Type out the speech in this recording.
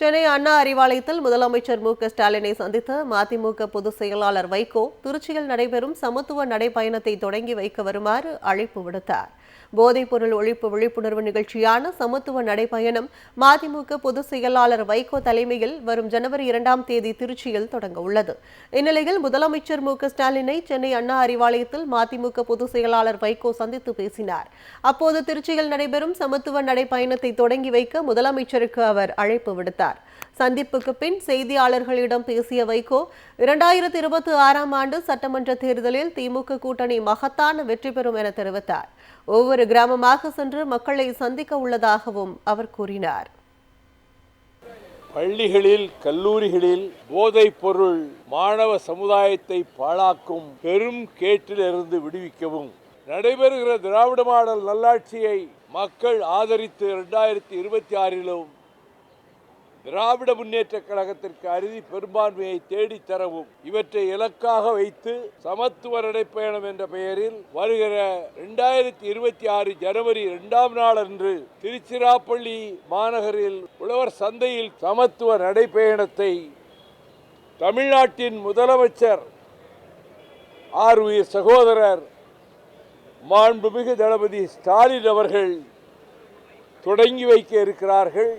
சென்னை அண்ணா அறிவாலயத்தில் முதலமைச்சர் மு க ஸ்டாலினை சந்தித்த மதிமுக பொதுச் செயலாளர் வைகோ திருச்சியில் நடைபெறும் சமத்துவ நடைப்பயணத்தை தொடங்கி வைக்க வருமாறு அழைப்பு விடுத்தார். போதைப்பொருள் ஒழிப்பு விழிப்புணர்வு நிகழ்ச்சியான சமத்துவ நடைபயணம் மதிமுக பொதுச் செயலாளர் வைகோ தலைமையில் வரும் ஜனவரி இரண்டாம் தேதி திருச்சியில் தொடங்க உள்ளது. இந்நிலையில் முதலமைச்சர் மு. ஸ்டாலினை சென்னை அண்ணா அறிவாலயத்தில் மதிமுக பொதுச் செயலாளர் வைகோ சந்தித்து பேசினார். அப்போது திருச்சியில் நடைபெறும் சமத்துவ நடைபயணத்தை தொடங்கி வைக்க முதலமைச்சருக்கு அவர் அழைப்பு விடுத்தார். சந்திப்புக்கு பின் செய்தியாளர்களிடம் பேசிய வைகோ இரண்டாயிரத்தி இருபத்தி ஆறாம் ஆண்டு சட்டமன்ற தேர்தலில் திமுக கூட்டணி மகத்தான வெற்றி பெறும் என தெரிவித்தார். ஒவ்வொரு கிராமமாக சென்று மக்களை சந்திக்க உள்ளதாகவும் அவர் கூறினார். பள்ளிகளில் கல்லூரிகளில் போதைப் பொருள் மாணவ சமுதாயத்தை பாழாக்கும் பெரும் கேட்டிலிருந்து விடுவிக்கவும். நடைபெறுகிற திராவிட மாடல் நல்லாட்சியை மக்கள் ஆதரித்து இரண்டாயிரத்தி இருபத்தி ஆறிலும் திராவிட முன்னேற்ற கழகத்திற்கு அறுதி பெரும்பான்மையை தேடித் தரவும் இவற்றை இலக்காக வைத்து சமத்துவ நடைப்பயணம் என்ற பெயரில் வருகிற இரண்டாயிரத்தி இருபத்தி ஆறு ஜனவரி இரண்டாம் நாள் அன்று திருச்சிராப்பள்ளி மாநகரில் உழவர் சந்தையில் சமத்துவ நடைப்பயணத்தை தமிழ்நாட்டின் முதலமைச்சர் ஆர் உயிர் சகோதரர் மாண்புமிகு தளபதி ஸ்டாலின் அவர்கள் தொடங்கி வைக்க இருக்கிறார்கள்.